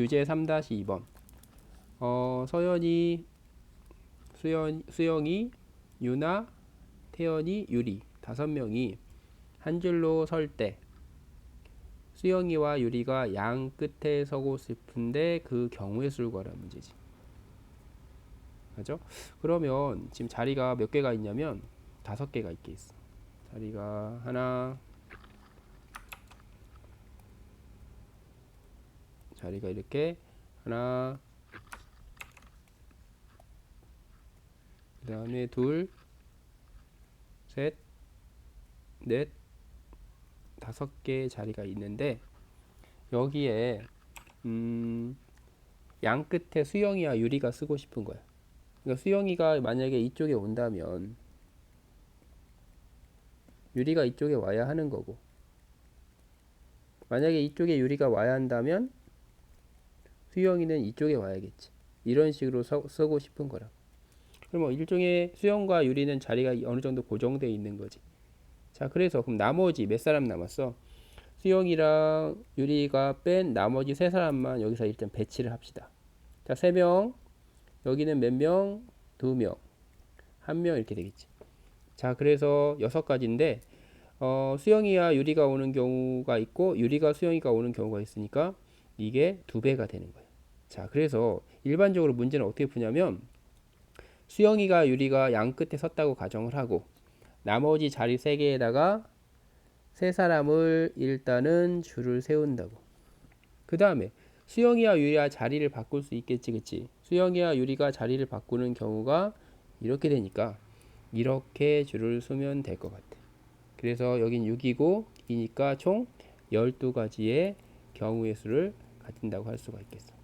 유제 3-2번. 어, 서연이, 수연, 수영이, 유나, 태연이, 유리 다섯 명이 한 줄로 설 때 수영이와 유리가 양 끝에 서고 싶은데 그 경우의 수를 구하라는 문제지. 맞죠? 그러면 지금 자리가 몇 개가 있냐면 다섯 개가 있게 있어. 자리가 하나, 자리가 이렇게 하나, 그 다음에 둘, 셋, 넷, 다섯 개의 자리가 있는데 여기에 음, 양 끝에 수영이와 유리가 쓰고 싶은 거야. 그러니까 수영이가 만약에 이쪽에 온다면 유리가 이쪽에 와야 하는 거고 만약에 이쪽에 유리가 와야 한다면 수영이는 이쪽에 와야겠지. 이런 식으로 서, 쓰고 싶은 거라. 그럼 뭐 일종의 수영과 유리는 자리가 어느 정도 고정되어 있는 거지. 자, 그래서 그럼 나머지 몇 사람 남았어? 수영이랑 유리가 뺀 나머지 세 사람만 여기서 일단 배치를 합시다. 자, 세 명. 여기는 몇 명? 두 명. 한 명 이렇게 되겠지. 자, 그래서 여섯 가지인데 어, 수영이와 유리가 오는 경우가 있고 유리가 수영이가 오는 경우가 있으니까 이게 두 배가 되는 거예요. 자, 그래서 일반적으로 문제는 어떻게 푸냐면 수영이가 유리가 양 끝에 섰다고 가정을 하고 나머지 자리 세 개에다가 세 사람을 일단은 줄을 세운다고. 그 다음에 수영이와 유리가 자리를 바꿀 수 있겠지, 그치? 수영이와 유리가 자리를 바꾸는 경우가 이렇게 되니까 이렇게 줄을 서면 될 것 같아. 그래서 여긴 6이고 2니까 총 12가지의 경우의 수를 가진다고 할 수가 있겠어.